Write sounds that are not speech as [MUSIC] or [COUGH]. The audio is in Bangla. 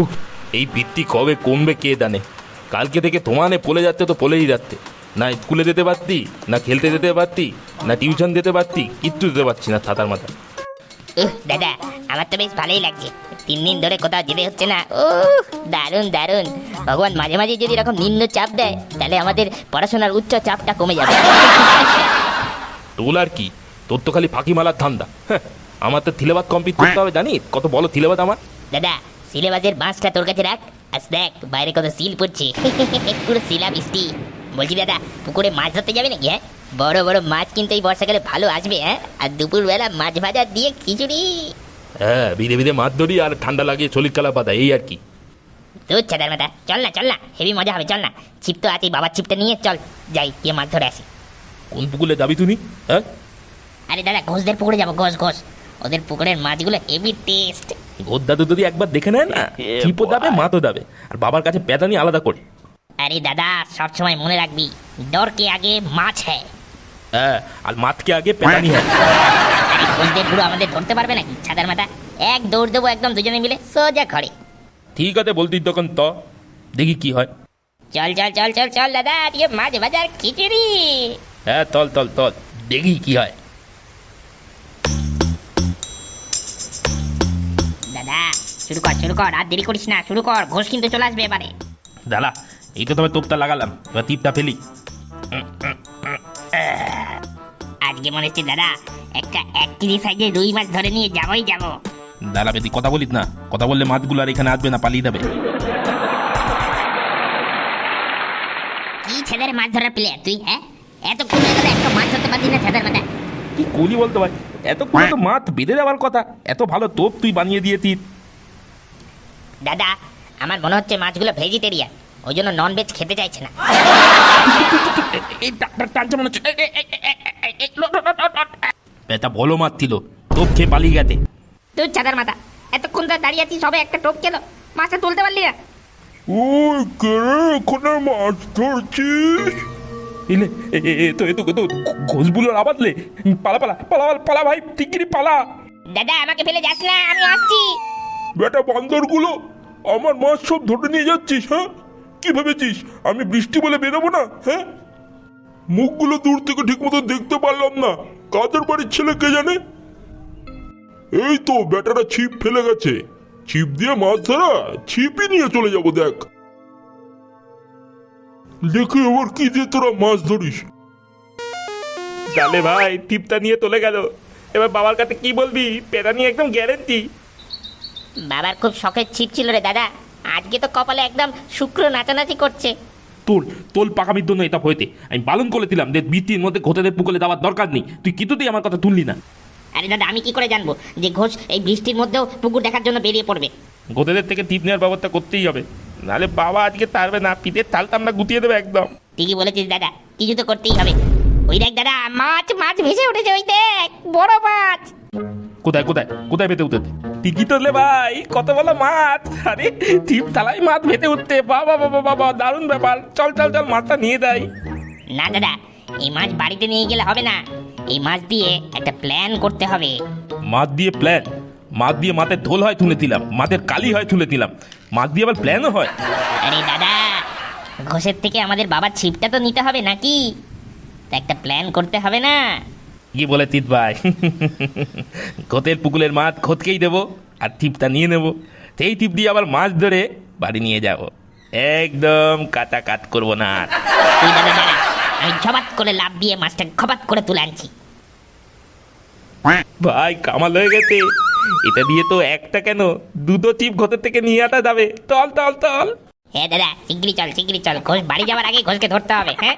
উহ এই বৃত্তি কবে কমবে কে জানে? কালকে থেকে তোমানে পলে যাচ্ছে তো পলেই যাচ্ছে। না স্কুলে যেতে পারতি না খেলতে যেতে পারতি না টিউশন যেতে পারতি কিচ্ছু দিতে পারছি না ছাতার মাথা উহ দাদা আমার তো বেশ ভালোই লাগছে। তিন দিন ধরে কোথাও যেতে হচ্ছে না। ও দারুণ দারুণ। ভগবান মাঝে মাঝে যদি এরকম নিম্ন চাপ দেয় তাহলে আমাদের পড়াশোনার উচ্চ চাপটা কমে যাবে। আর কি? তোর তো খালি ফাঁকি মালার ধান্দা। হ্যাঁ, আমার তো থিলেবাদ কমপ্লিট করতে হবে জানিস? কত বলো থিলেবাদ আমার। দাদা সিলেবাসের বাঁশটা তোর কাছে রাখ। আর দেখ বাইরে কত সিল পড়ছে। [LAUGHS] পুরো শিলা বৃষ্টি। বলছি দাদা পুকুরে মাছ ধরতে যাবে নাকি হ্যাঁ? বড় বড় মাছ কিন্তু এই বর্ষাকালে ভালো আসবে হ্যাঁ? আর দুপুরবেলা মাছ ভাজা দিয়ে খিচুড়ি। হ্যাঁ বিধে বিধে মাছ ধরি আর ঠান্ডা লাগিয়ে চলির কালা পাতা এই আর কি। তোর ছাদার মাথা। চল না চল না হেভি মজা হবে চল না। ছিপ তো আছে বাবার ছিপটা নিয়ে চল যাই গিয়ে মাছ ধরে আসি। কোন পুকুলে যাবি তুমি হ্যাঁ? আরে দাদা ঘোষদের পুকুরে যাব ঘোষ ঘোষ। ওদের পুকুরের মাছগুলো হেভি টেস্ট ওর দাদু যদি একবার দেখে নেয় না চিপও দাবে মাতও দাবে। আর বাবার কাছে পেতানি আলাদা করে। আরে দাদা সব সময় মনে রাখবি ডর কে আগে মাছ হ্যায়। হ্যাঁ আর মাতকে আগে পেতানি হয় আরে পুরো আমাদের ধরতে পারবে নাকি? ছাদার মাথা এক দৌড় দেবো একদম দুজনে মিলে সোজা ঘরে। ঠিক আছে বলতি তখন তো। দেখি কি হয়। চল চল চল চল চল দাদা আজকে মাছ বাজার খিচুড়ি। হ্যাঁ তল তল তল। দেখি কি হয়। শুরু কর শুরু কর আর দেরি করিস না শুরু কর ঘোষ কিন্তু চলে আসবে এবারে। দাদা এই তো তোপটা লাগালাম এবার টিপটা ফেলি। আজকে মনে হচ্ছে দাদা একটা এক কেজি সাইজের রুই মাছ ধরে নিয়ে যাবোই যাব। দাদা বেদি কথা বলিস না কথা বললে মাছগুলো আর এখানে আসবে না পালিয়ে যাবে। কি ছেদের মাছ ধরার প্লেয়ার তুই হ্যাঁ? একটা মাছ ধরতে পারবি না ছেদের মাথা কি কলি বলতে ভাই এত করে তো মাছ বেঁধে দেওয়ার কথা এত ভালো তোপ তুই বানিয়ে দিয়েছিস। দাদা আমার মনে হচ্ছে মাছগুলো ভেজিটেরিয়ান ওই জন্য নন ভেজ খেতে চাইছে না মনে। এটা বলো মাছ ছিল তোপ খেয়ে পালিয়ে গেছে তুই চাঁদার মাথা এতক্ষণ ধরে দাঁড়িয়ে আছিস সবে একটা টোপ কেন মাছটা তুলতে পারলি না ওই কে এখানে মাছ ধরছিস এলে এ, তো এ তো তো ঘোষগুলোর আবাদ লে পালা পালা পালা পালা, পালা ভাই টিকিরি পালা দাদা আমাকে ফেলে যাস না আমি আসছি বেটা বান্দরগুলো আমার মাছ সব ধরে নিয়ে যাচ্ছিস হ্যাঁ? কি ভেবেছিস? আমি বৃষ্টি বলে বেরোবো না হ্যাঁ? মুখগুলো দূর থেকে ঠিক মতো দেখতে পারলাম না। কাদের বাড়ির ছেলে কে জানে? এই তো বেটারা ছিপ ফেলে গেছে। ছিপ দিয়ে মাছ ধরা, ছিপই নিয়ে চলে যাব, দেখ। দেখে এবার কি দিয়ে তোরা মাছ ধরিস? জালে ভাই, টিপটা নিয়ে চলে গেল। এবার বাবার কাছে কি বলবি? পেটা নিয়ে একদম গ্যারেন্টি বাবার খুব শখের ছিপ ছিল রে দাদা। আজকে তো কপালে একদম শুক্র নাচানাচি করছে। তোর তোল পাকামির জন্য এটা হইতে আমি পালন করে দিলাম যে বৃষ্টির মধ্যে ঘোটাদের পুকুলে যাওয়ার দরকার নেই। তুই কিছুতেই আমার কথা তুললি না। আরে দাদা আমি কি করে জানব যে ঘোষ এই বৃষ্টির মধ্যেও পুকুর দেখার জন্য বেরিয়ে পড়বে? গোদেদের থেকে টিপ নেওয়ার ব্যবস্থা করতেই হবে। নাহলে বাবা আজকে তারবে না পিঠের তালটা আমরা গুটিয়ে দেবে একদম। ঠিকই বলেছিস দাদা কিছু তো করতেই হবে। ওই দেখ দাদা মাছ মাছ ভেসে উঠেছে ওই দেখ বড় মাছ। কোথায় কোথায়? কোথায় পেতে উঠতে টিকি তোলে ভাই কত বলো মাছ? আরে টিপ তালাই মাছ ভেতে উঠতে। বাবা বাবা বাবা দারুণ ব্যাপার। চল চল চল মাছটা নিয়ে যাই। না দাদা এই মাছ বাড়িতে নিয়ে গেলে হবে না। এই মাছ দিয়ে একটা প্ল্যান করতে হবে। মাছ দিয়ে প্ল্যান মাছ দিয়ে মাথায় ঢোল হয় তুলে দিলাম মাছের কালি হয় তুলে দিলাম মাছ দিয়ে আবার প্ল্যানও হয়? আরে দাদা ঘোষের থেকে আমাদের বাবার ছিপটা তো নিতে হবে নাকি? তা একটা প্ল্যান করতে হবে না। কি বলে তিত ভাই ঘোতের পুকুলের মাছ খোতকেই দেবো আর টিপটা নিয়ে নেব। সেই টিপ দিয়ে আবার মাছ ধরে বাড়ি নিয়ে যাব। একদম কাটা কাট করব না আর। আমি ঝপাত করে লাভ দিয়ে মাছটা খপাত করে তুলে আনছি। ভাই কামাল হয়ে গেছে। এটা দিয়ে তো একটা কেন? দুটো টিপ ঘোতের থেকে নিয়ে আসা যাবে। তল তল তল হ্যাঁ দাদা শিগগিরি চল শিগগিরি চল। ঘোষ বাড়ি যাওয়ার আগে ঘোষকে ধরতে হবে হ্যাঁ?